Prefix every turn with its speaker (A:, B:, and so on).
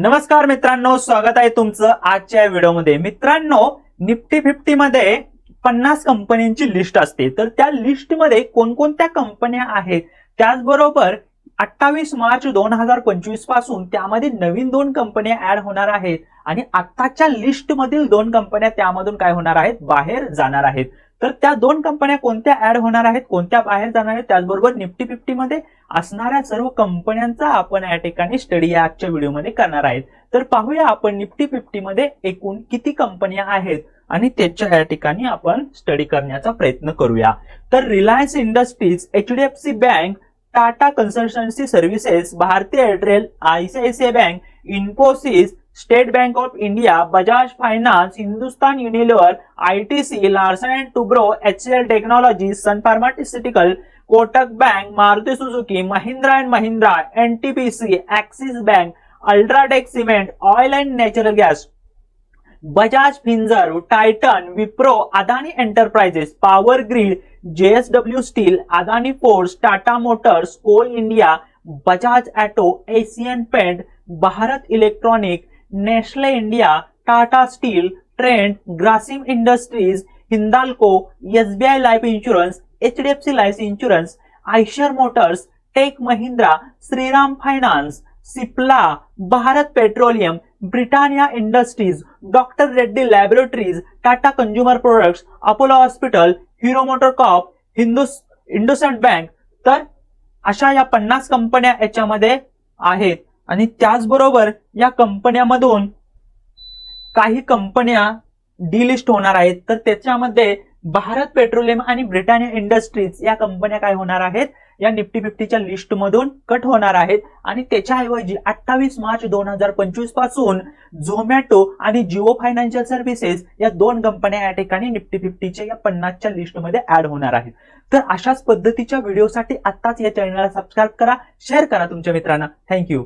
A: नमस्कार मित्रांनो स्वागत आहे तुमचं आजच्या व्हिडिओमध्ये. मित्रांनो निफ्टी फिफ्टी मध्ये पन्नास कंपन्यांची लिस्ट असते. तर त्या लिस्टमध्ये कोणकोणत्या कंपन्या आहेत? त्याचबरोबर अठ्ठावीस मार्च दोन हजार पंचवीसपासून त्यामध्ये नवीन दोन कंपन्या ऍड होणार आहेत. आणि आत्ताच्या लिस्ट मधील दोन कंपन्या त्यामधून काय होणार आहेत? बाहेर जाणार आहेत. तर त्या दोन कंपन्या कोणत्या ऍड होणार आहेत? कोणत्या बाहेर जाणार आहेत? त्याचबरोबर निफ्टी फिफ्टी मध्ये असणाऱ्या सर्व कंपन्यांचा आपण या ठिकाणी स्टडी या आजच्या व्हिडिओमध्ये करणार आहेत. तर पाहूया आपण निफ्टी फिफ्टी मध्ये एकूण किती कंपन्या आहेत? आणि त्याच्या या ठिकाणी आपण स्टडी करण्याचा प्रयत्न करूया. तर Reliance Industries HDFC Bank Tata Consultancy Services Bharti Airtel ICICI Bank Infosys State Bank of India Bajaj Finance Hindustan Unilever ITC Larsen and Toubro HCL Technology Sun Pharmaceutical Kotak Bank Maruti Suzuki Mahindra and Mahindra NTPC Axis Bank UltraTech Cement Oil and Natural Gas. Bajaj Finserv Titan Wipro Adani Enterprises Power Grid JSW Steel Adani Ports Tata Motors Coal India Bajaj Auto Asian Paint Bharat Electronic Nestle India Tata Steel Trent Grasim Industries Hindalco SBI Life Insurance HDFC Life Insurance Eicher Motors Tech Mahindra Shriram Finance Cipla Bharat Petroleum Britannia Industries doctor Reddy Laboratories Tata Consumer Products Apollo Hospital Hero Motor Corp हिंदुस IndusInd Bank तर अशा या पन्नास कंपन्या याच्यामध्ये आहेत. आणि त्याचबरोबर या कंपन्यामधून काही कंपन्या डिलिस्ट होणार आहेत. तर त्याच्यामध्ये भारत पेट्रोलियम आणि ब्रिटानिया इंडस्ट्रीज या कंपन्या काय होणार आहेत? या निफ्टी फिफ्टीच्या लिस्ट मधून कट होणार आहेत. आणि त्याच्याऐवजी अठ्ठावीस मार्च दोन हजार पंचवीसपासून झोमॅटो आणि जिओ फायनान्शियल सर्व्हिसेस या दोन कंपन्या या ठिकाणी निफ्टी फिफ्टीच्या या पन्नासच्या लिस्टमध्ये ऍड होणार आहेत. तर अशाच पद्धतीच्या व्हिडिओसाठी आत्ताच या चॅनलला सबस्क्राईब करा शेअर करा तुमच्या मित्रांना. थँक्यू